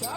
आई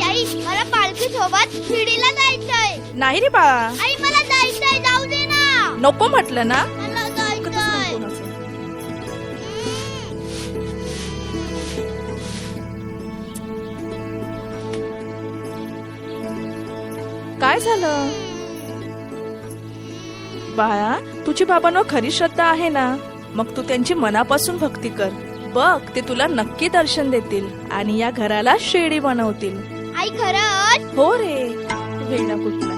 आई मला पालखी सोबत शिर्डीला जायचंय. नाही रे बाळा. आई मला जायचंय. जाऊ दे ना. नको म्हटलं ना. काय झालं? बाळा तुझी बाबांवर खरी श्रद्धा आहे ना? मग तू त्यांची मनापासून भक्ती कर. बघ ते तुला नक्की दर्शन देतील आणि या घराला शेडी बनवतील. आई खरंच? हो रे. वेळा कुठला.